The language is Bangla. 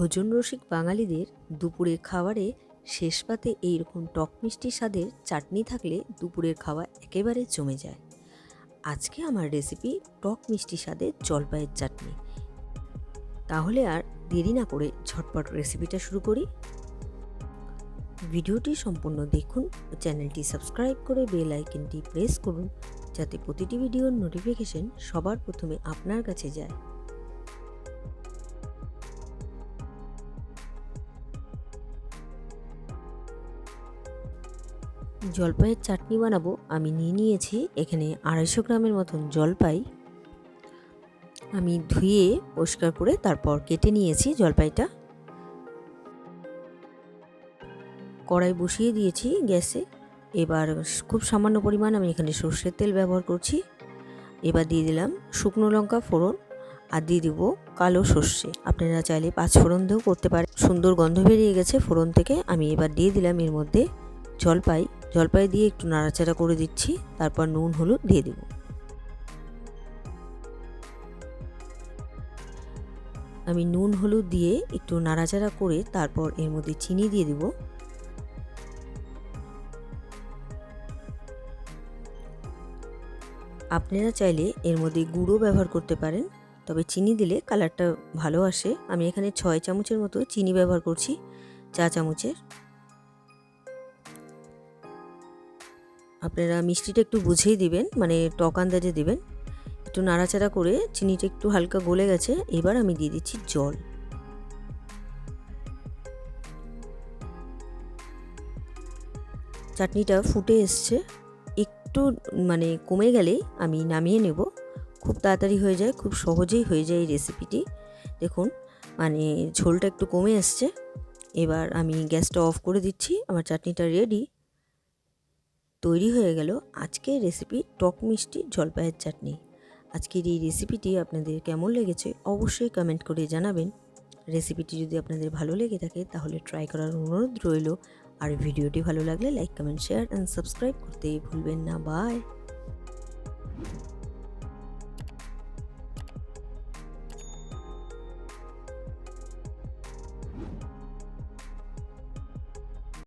ভোজন রসিক বাঙালিদের দুপুরের খাবারে শেষ পাতে এইরকম টক মিষ্টি স্বাদের চাটনি থাকলে দুপুরের খাওয়া একেবারে জমে যায়। আজকে আমার রেসিপি টক মিষ্টি স্বাদের জলপাইয়ের চাটনি। তাহলে আর দেরি না করে ঝটপট রেসিপিটা শুরু করি। ভিডিওটি সম্পূর্ণ দেখুন ও চ্যানেলটি সাবস্ক্রাইব করে বেল আইকনটি প্রেস করুন, যাতে প্রতিটি ভিডিওর নোটিফিকেশন সবার প্রথমে আপনার কাছে যায়। জলপাইয়ের চাটনি বানাবো, আমি নিয়ে নিয়েছি, এখানে আড়াইশো গ্রামের মতন জলপাই। আমি ধুয়ে পরিষ্কার করে তারপর কেটে নিয়েছি জলপাইটা। কড়াই বসিয়ে দিয়েছি গ্যাসে। এবার খুব সামান্য পরিমাণ আমি এখানে সর্ষের তেল ব্যবহার করছি। এবার দিয়ে দিলাম শুকনো লঙ্কা ফোড়ন আর দিয়ে দেবো কালো সর্ষে। আপনারা চাইলে পাঁচ ফোড়ন দিয়েও করতে পারেন। সুন্দর গন্ধ বেরিয়ে গেছে ফোড়ন থেকে। আমি এবার দিয়ে দিলাম এর মধ্যে জলপাই। জলপাই দিয়ে একটু নাড়াচাড়া করে দিচ্ছি, তারপর নুন, হলুদ দিয়ে দেব। আমি নুন, হলুদ দিয়ে একটু নাড়াচাড়া করে তারপর এর মধ্যে চিনি দিয়ে দেব। আপনারা চাইলে এর মধ্যে গুঁড়ো ব্যবহার করতে পারেন, তবে চিনি দিলে কালারটা ভালো আসে। আমি এখানে ছয় চামচের মতো চিনি ব্যবহার করছি, চা চামচের। আপনারা মিষ্টিটা একটু বুঝেই দিবেন মানে টক আন্দাজে দিবেন। একটু নাড়াচাড়া করে চিনিটা একটু হালকা গলে গেছে, এবার আমি দিয়ে দিচ্ছি জল। চাটনিটা ফুটে এসছে। একটু মানে কমে গেলে আমি নামিয়ে নেব। খুব তাড়াতাড়ি হয়ে যায়, খুব সহজেই হয়ে যায় এই রেসিপিটি। দেখুন মানে ঝোলটা একটু কমে এসছে। এবার আমি গ্যাসটা অফ করে দিচ্ছি, আমার চাটনিটা রেডি। তৈরি হয়ে গেল আজকের রেসিপি টক মিষ্টি জলপাইয়ের চাটনি। আজকের এই রেসিপিটি আপনাদের কেমন লেগেছে অবশ্যই কমেন্ট করে জানাবেন। রেসিপিটি যদি আপনাদের ভালো লেগে থাকে তাহলে ট্রাই করার অনুরোধ রইল। আর ভিডিওটি ভালো লাগলে like comment share and subscribe করতে ভুলবেন না। বাই